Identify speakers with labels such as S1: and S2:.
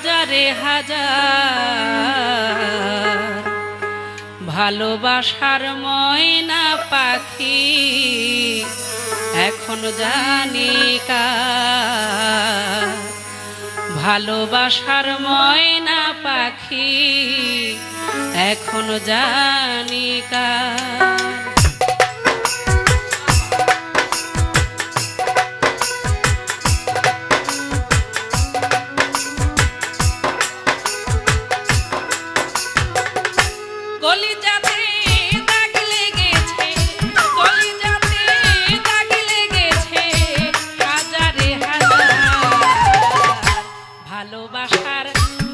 S1: হাজারে হাজার ভালোবাসার ময়না পাখি এখন জানি ভালোবাসার ময়না পাখি এখন জানি কার। quero baixar.